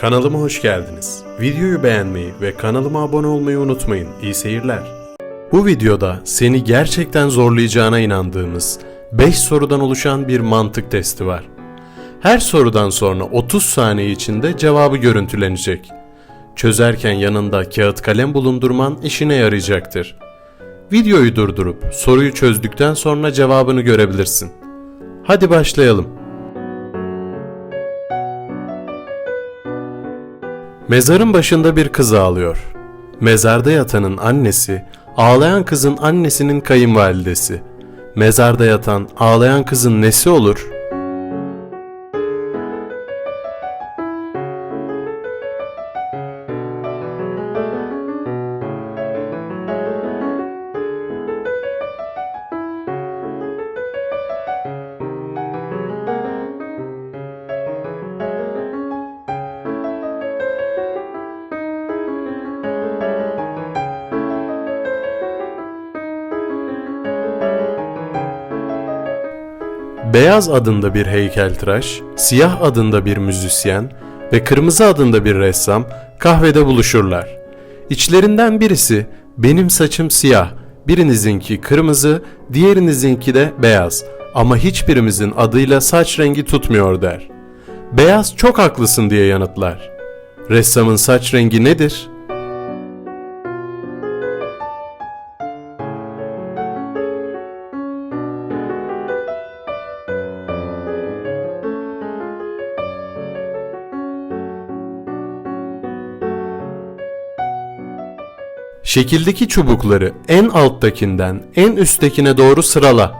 Kanalıma hoş geldiniz. Videoyu beğenmeyi ve kanalıma abone olmayı unutmayın. İyi seyirler. Bu videoda seni gerçekten zorlayacağına inandığımız 5 sorudan oluşan bir mantık testi var. Her sorudan sonra 30 saniye içinde cevabı görüntülenecek. Çözerken yanında kağıt kalem bulundurman işine yarayacaktır. Videoyu durdurup soruyu çözdükten sonra cevabını görebilirsin. Hadi başlayalım. Mezarın başında bir kız ağlıyor. Mezarda yatanın annesi, ağlayan kızın annesinin kayınvalidesi. Mezarda yatan, ağlayan kızın nesi olur? Beyaz adında bir heykeltıraş, siyah adında bir müzisyen ve kırmızı adında bir ressam kahvede buluşurlar. İçlerinden birisi benim saçım siyah, birinizinki kırmızı, diğerinizinki de beyaz ama hiçbirimizin adıyla saç rengi tutmuyor der. Beyaz çok haklısın diye yanıtlar. Ressamın saç rengi nedir? Şekildeki çubukları en alttakinden en üsttekine doğru sırala.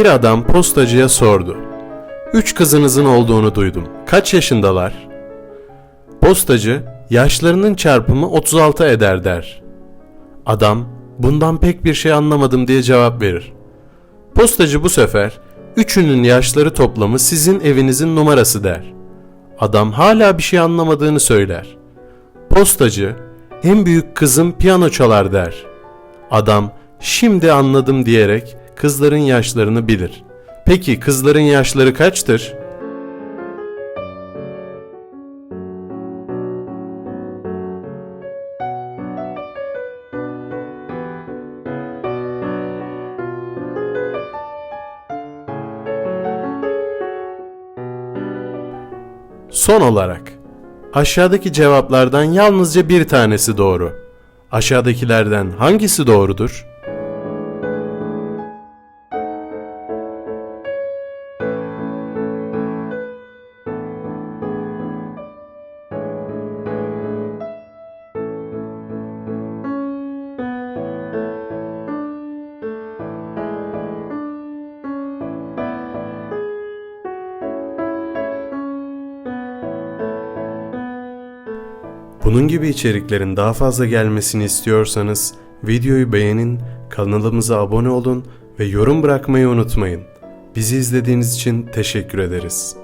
Bir adam postacıya sordu. Üç kızınızın olduğunu duydum. Kaç yaşındalar? Postacı, yaşlarının çarpımı 36 eder der. Adam, bundan pek bir şey anlamadım diye cevap verir. Postacı bu sefer, üçünün yaşları toplamı sizin evinizin numarası der. Adam hala bir şey anlamadığını söyler. Postacı, en büyük kızım piyano çalar der. Adam, şimdi anladım diyerek kızların yaşlarını bilir. Peki kızların yaşları kaçtır? Son olarak, aşağıdaki cevaplardan yalnızca bir tanesi doğru. Aşağıdakilerden hangisi doğrudur? Bunun gibi içeriklerin daha fazla gelmesini istiyorsanız videoyu beğenin, kanalımıza abone olun ve yorum bırakmayı unutmayın. Bizi izlediğiniz için teşekkür ederiz.